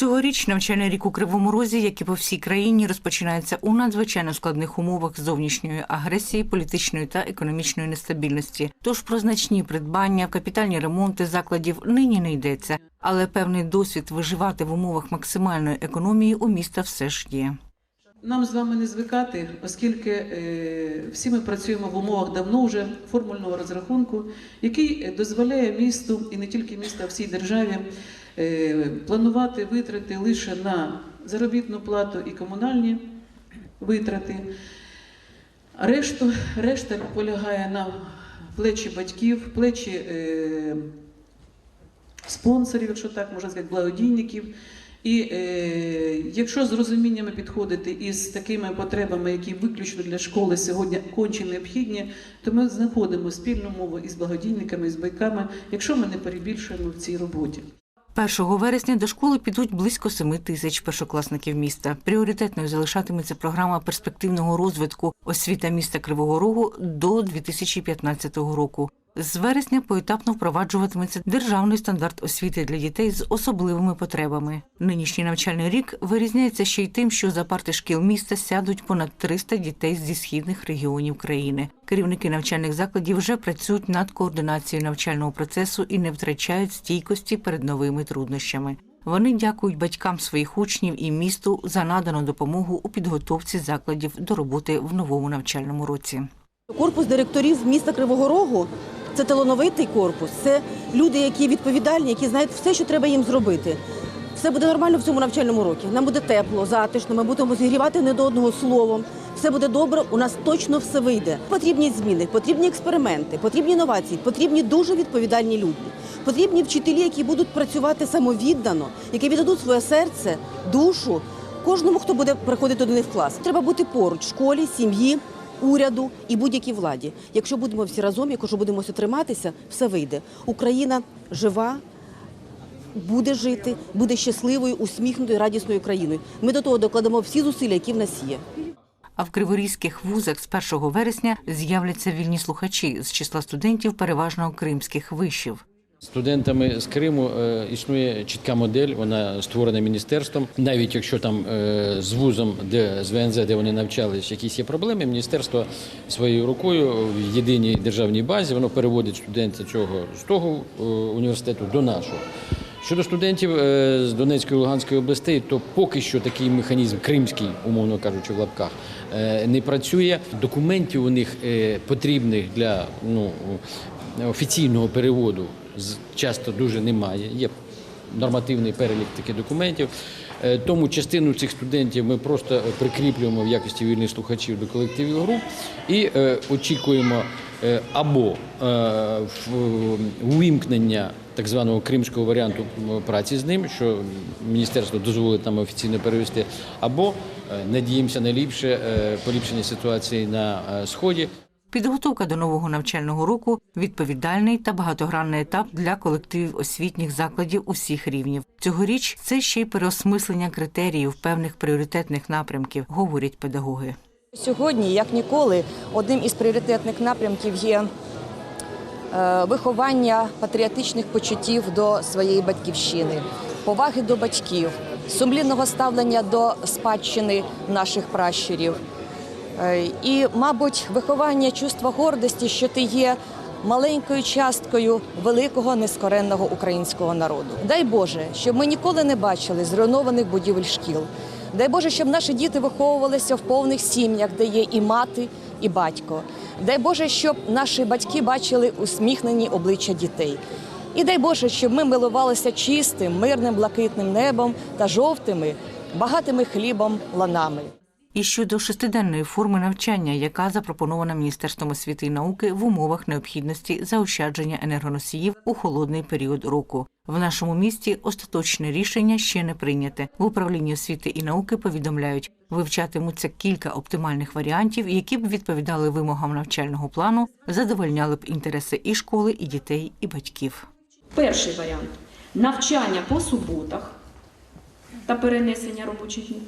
Цьогоріч навчальний рік у Кривому Розі, як і по всій країні, розпочинається у надзвичайно складних умовах зовнішньої агресії, політичної та економічної нестабільності. Тож про значні придбання, капітальні ремонти закладів нині не йдеться, але певний досвід виживати в умовах максимальної економії у міста все ж є. Нам з вами не звикати, оскільки е, всі ми працюємо в умовах давно вже формульного розрахунку, який е, дозволяє місту і не тільки місту, а всій державі е, планувати витрати лише на заробітну плату і комунальні витрати. Решту, решта полягає на плечі батьків, плечі е, спонсорів, якщо так можна сказати, благодійників. І е, якщо з розуміннями підходити із такими потребами, які виключно для школи сьогодні конче необхідні, то ми знаходимо спільну мову із благодійниками, із байками, якщо ми не перебільшуємо в цій роботі. 1 вересня до школи підуть близько 7 тисяч першокласників міста. Пріоритетною залишатиметься програма перспективного розвитку освіта міста Кривого Рогу до 2015 року. З вересня поетапно впроваджуватиметься державний стандарт освіти для дітей з особливими потребами. Нинішній навчальний рік вирізняється ще й тим, що за парти шкіл міста сядуть понад 300 дітей зі східних регіонів країни. Керівники навчальних закладів вже працюють над координацією навчального процесу і не втрачають стійкості перед новими труднощами. Вони дякують батькам своїх учнів і місту за надану допомогу у підготовці закладів до роботи в новому навчальному році. Корпус директорів міста Кривого Рогу це талановитий корпус. Це люди, які відповідальні, які знають все, що треба їм зробити. Все буде нормально в цьому навчальному році. Нам буде тепло, затишно. Ми будемо зігрівати не до одного словом. Все буде добре. У нас точно все вийде. Потрібні зміни, потрібні експерименти, потрібні інновації, потрібні дуже відповідальні люди. Потрібні вчителі, які будуть працювати самовіддано, які віддадуть своє серце, душу кожному, хто буде приходити до них в клас. Треба бути поруч школі, сім'ї, уряду і будь-якій владі. Якщо будемо всі разом, якщо будемо триматися, все вийде. Україна жива. Буде жити, буде щасливою, усміхнутою, радісною країною. Ми до того докладемо всі зусилля, які в нас є. А в криворізьких вузах з 1 вересня з'являться вільні слухачі з числа студентів переважно кримських вишів. Студентами з Криму е, існує чітка модель, вона створена міністерством. Навіть якщо там е, з вузом, де з ВНЗ, де вони навчались, якісь є проблеми, міністерство своєю рукою в єдиній державній базі воно переводить студента цього з того е, університету до нашого. Щодо студентів з Донецької і Луганської областей, то поки що такий механізм кримський, умовно кажучи, в лапках, не працює. Документів у них потрібних для ну, офіційного переводу часто дуже немає. Є нормативний перелік таких документів. Е, Тому частину цих студентів ми просто прикріплюємо в якості вільних слухачів до колективів груп і е, очікуємо е, або увімкнення так званого кримського варіанту праці з ним, що міністерство дозволить нам офіційно перевести, або надіємося на ліпше поліпшення ситуації на сході. Підготовка до нового навчального року відповідальний та багатогранний етап для колективів освітніх закладів усіх рівнів. Цьогоріч це ще й переосмислення критеріїв певних пріоритетних напрямків, говорять педагоги. Сьогодні, як ніколи, одним із пріоритетних напрямків є е, виховання патріотичних почуттів до своєї батьківщини, поваги до батьків, сумлінного ставлення до спадщини наших пращурів. Е, І, мабуть, виховання чувства гордості, що ти є маленькою часткою великого нескоренного українського народу. Дай Боже, щоб ми ніколи не бачили зруйнованих будівель шкіл. Дай Боже, щоб наші діти виховувалися в повних сім'ях, де є і мати, і батько. Дай Боже, щоб наші батьки бачили усміхнені обличчя дітей. І дай Боже, щоб ми милувалися чистим, мирним, блакитним небом та жовтими, багатими хлібом ланами. І щодо шестиденної форми навчання, яка запропонована Міністерством освіти і науки в умовах необхідності заощадження енергоносіїв у холодний період року. В нашому місті остаточне рішення ще не прийняте. В управлінні освіти і науки повідомляють, вивчатимуться кілька оптимальних варіантів, які б відповідали вимогам навчального плану, задовольняли б інтереси і школи, і дітей, і батьків. Перший варіант навчання по суботах та перенесення робочих днів.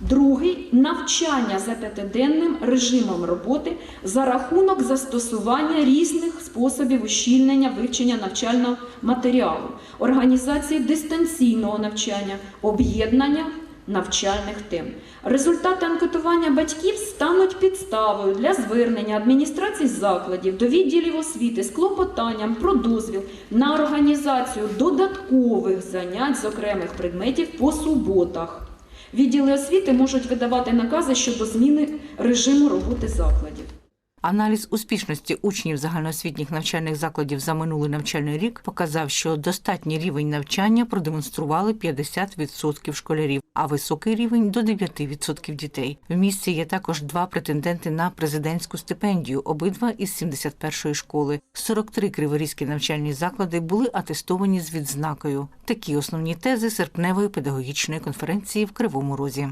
Другий навчання за п'ятиденним режимом роботи за рахунок застосування різних способів ущільнення вивчення навчального матеріалу, організації дистанційного навчання, об'єднання навчальних тем. Результати анкетування батьків стануть підставою для звернення адміністрацій закладів до відділів освіти з клопотанням про дозвіл на організацію додаткових занять з окремих предметів по суботах. Відділи освіти можуть видавати накази щодо зміни режиму роботи закладів. Аналіз успішності учнів загальноосвітніх навчальних закладів за минулий навчальний рік показав, що достатній рівень навчання продемонстрували 50% школярів, а високий рівень до 9% дітей. В місті є також два претенденти на президентську стипендію, обидва із 71-ї школи. 43 криворізькі навчальні заклади були атестовані з відзнакою. Такі основні тези серпневої педагогічної конференції в Кривому Розі.